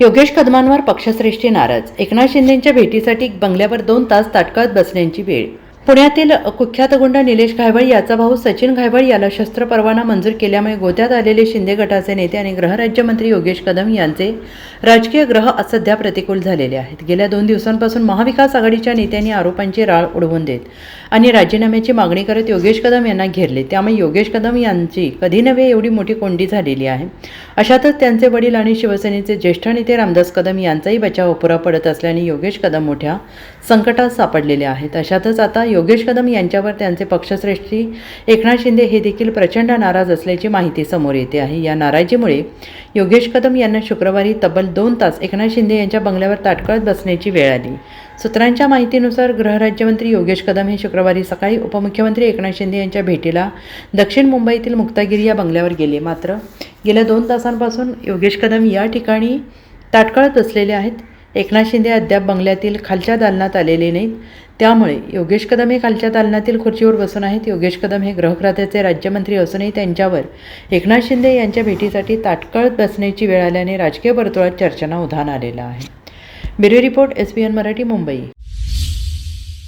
योगेश कदमांवर पक्षश्रेष्ठी नाराज एकनाथ शिंदेंच्या भेटीसाठी बंगल्यावर दोन तास ताटकळत बसण्याची वेळ पुण्यातील कुख्यात गुंड निलेश घायवळ याचा भाऊ सचिन घायवळ याला शस्त्र परवाना मंजूर केल्यामुळे गोत्यात आलेले शिंदे गटाचे नेते आणि गृहराज्यमंत्री योगेश कदम यांचे राजकीय ग्रह सध्या प्रतिकूल झालेले आहेत. गेल्या दोन दिवसांपासून महाविकास आघाडीच्या नेत्यांनी आरोपांची राळ उडवून देत आणि राजीनाम्याची मागणी करत योगेश कदम यांना घेरले. त्यामुळे योगेश कदम यांची कधी नव्हे एवढी मोठी कोंडी झालेली आहे. अशातच त्यांचे वडील आणि शिवसेनेचे ज्येष्ठ नेते रामदास कदम यांचाही बचाव अपुरा पडत असल्याने योगेश कदम मोठ्या संकटात सापडलेले आहेत. अशातच आता योगेश कदम यांच्यावर त्यांचे पक्षश्रेष्ठी एकनाथ शिंदे हे देखील प्रचंड नाराज असल्याची माहिती समोर येते आहे. या नाराजीमुळे योगेश कदम यांना शुक्रवारी तब्बल दोन तास एकनाथ शिंदे यांच्या बंगल्यावर ताटकळत बसण्याची वेळ आली. सूत्रांच्या माहितीनुसार गृहराज्यमंत्री योगेश कदम हे शुक्रवारी सकाळी उपमुख्यमंत्री एकनाथ शिंदे यांच्या भेटीला दक्षिण मुंबईतील मुक्तागिरी या बंगल्यावर गेले. मात्र गेल्या दोन तासांपासून योगेश कदम या ठिकाणी ताटकळत असलेले आहेत. एकनाथ शिंदे अद्याप बंगल्यातील खालच्या दालनात आलेले नाहीत. त्यामुळे योगेश कदम हे खालच्या दालनातील खुर्चीवर बसून आहेत. योगेश कदम हे गृहखात्याचे राज्यमंत्री असूनही त्यांच्यावर एकनाथ शिंदे यांच्या भेटीसाठी ताटकळत बसण्याची वेळ आल्याने राजकीय वर्तुळात चर्चांना उधाण आलेलं आहे. Bureau report S B N Marathi Mumbai.